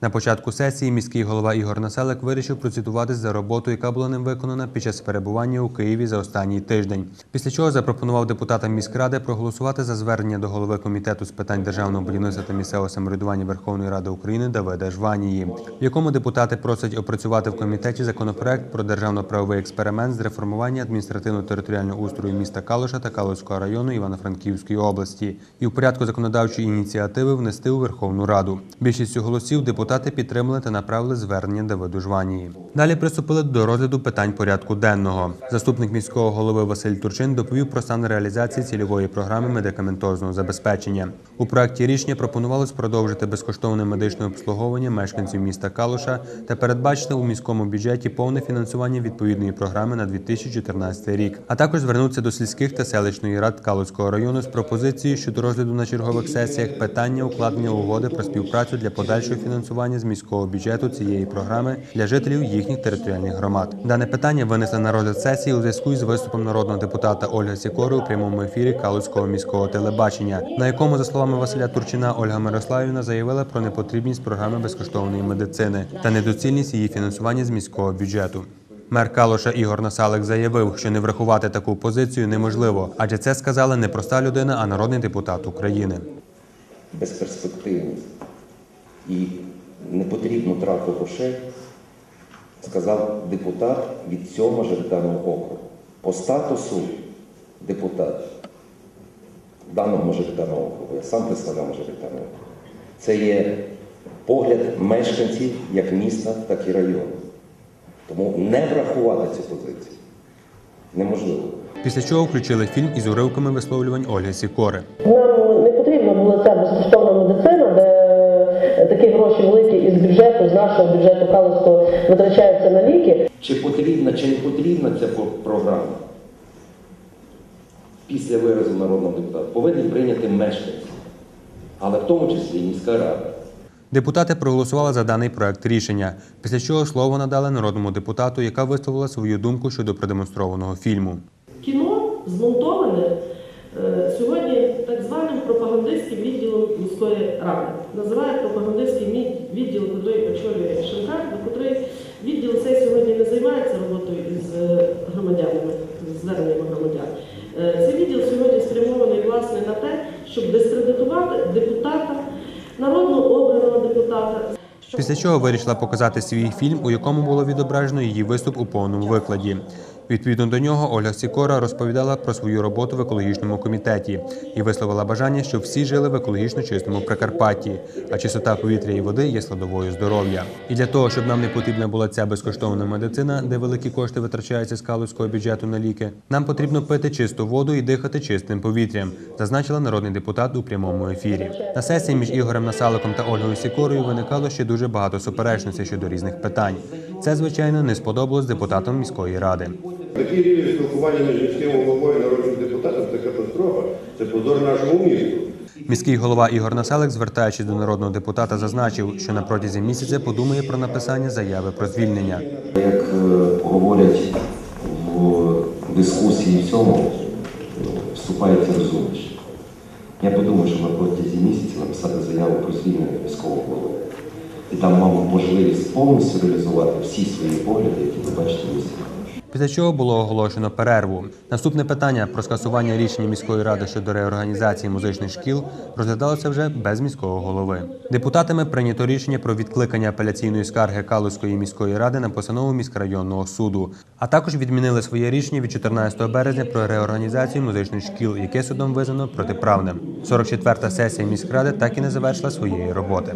На початку сесії міський голова Ігор Населик вирішив процитуватись за роботу, яка була ним виконана під час перебування у Києві за останній тиждень. Після чого запропонував депутатам міськради проголосувати за звернення до голови комітету з питань державного будівництва та місцевого самоврядування Верховної Ради України Давида Жванії, в якому депутати просять опрацювати в комітеті законопроект про державно-правовий експеримент з реформування адміністративно-територіального устрою міста Калуша та Калуського району Івано-Франківської області і в порядку законодавчої ініціативи внести у Верховну Раду. Більшістю голосів депутати підтримали та направили звернення Давиду Жванії. Далі приступили до розгляду питань порядку денного. Заступник міського голови Василь Турчин доповів про стан реалізації цільової програми медикаментозного забезпечення. У проекті рішення пропонувалось продовжити безкоштовне медичне обслуговування мешканців міста Калуша та передбачити у міському бюджеті повне фінансування відповідної програми на 2014 рік, а також звернутися до сільських та селищної рад Калуського району з пропозицією щодо розгляду на чергових сесіях питання укладення угоди про співпрацю для подальшого фінансування з міського бюджету цієї програми для жителів їхніх територіальних громад. Дане питання винесли на розгляд сесії у зв'язку із виступом народного депутата Ольги Сікори у прямому ефірі Калуського міського телебачення, на якому, за словами Василя Турчина, Ольга Мирославівна заявила про непотрібність програми безкоштовної медицини та недоцільність її фінансування з міського бюджету. Мер Калуша Ігор Насалик заявив, що не врахувати таку позицію неможливо, адже це сказала не проста людина, а народний депутат України. безперспективність і не потрібно трату грошей, сказав депутат від цього мажоритарного округу. По статусу депутат даного мажоритарного округу, я сам представляв мажоритарний округ, це є погляд мешканців як міста, так і району. Тому не врахувати цю позицію неможливо. Після чого включили фільм із уривками висловлювань Ольги Сікори. Нам не потрібна була ця безкоштовна медицина, де такі гроші великі із бюджету, з нашого бюджету Калицького витрачаються на ліки. Чи потрібна, чи не потрібна ця програма? Після виразу народного депутата повинні прийняти мешканці, але в тому числі і міська рада. Депутати проголосували за даний проект рішення, після чого слово надали народному депутату, яка висловила свою думку щодо продемонстрованого фільму. Кіно змонтоване сьогодні так званим пропагандистським відділом міської ради. Називає пропагандистський мі- відділ, який очолює Шенкар, до котрий відділ цей сьогодні не займається роботою із е, громадянами, з зверненнями громадян. Е, Цей відділ сьогодні спрямований власне на те, щоб дискредитувати депутата, народно обраного депутата, Після чого вирішила показати свій фільм, у якому було відображено її виступ у повному викладі. Відповідно до нього, Ольга Сікора розповідала про свою роботу в екологічному комітеті і висловила бажання, щоб всі жили в екологічно чистому Прикарпатті, а чистота повітря і води є складовою здоров'я. І для того, щоб нам не потрібна була ця безкоштовна медицина, де великі кошти витрачаються з калузького бюджету на ліки, нам потрібно пити чисту воду і дихати чистим повітрям, зазначила народний депутат у прямому ефірі. На сесії між Ігорем Насаликом та Ольгою Сікорою виникало ще дуже багато суперечностей щодо різних питань. Це, звичайно, не сподобалось депутатам міської ради. Такий рівень спілкування між міським головою і народним депутатом це катастрофа, це позор нашому місту. Міський голова Ігор Населик, звертаючись до народного депутата, зазначив, що на протязі місяця подумає про написання заяви про звільнення. Як е, говорять в дискусії в цьому, вступається розумніше. Я подумав, що на протязі місяця написати заяву про звільнення міського голови. І там мав можливість повністю реалізувати всі свої погляди, які ви бачите в місті. Після чого було оголошено перерву. Наступне питання про скасування рішення міської ради щодо реорганізації музичних шкіл розглядалося вже без міського голови. Депутатами прийнято рішення про відкликання апеляційної скарги Калузької міської ради на постанову міськрайонного суду, а також відмінили своє рішення від 14 березня про реорганізацію музичних шкіл, яке судом визнано протиправним. 44-та сесія міськради так і не завершила своєї роботи.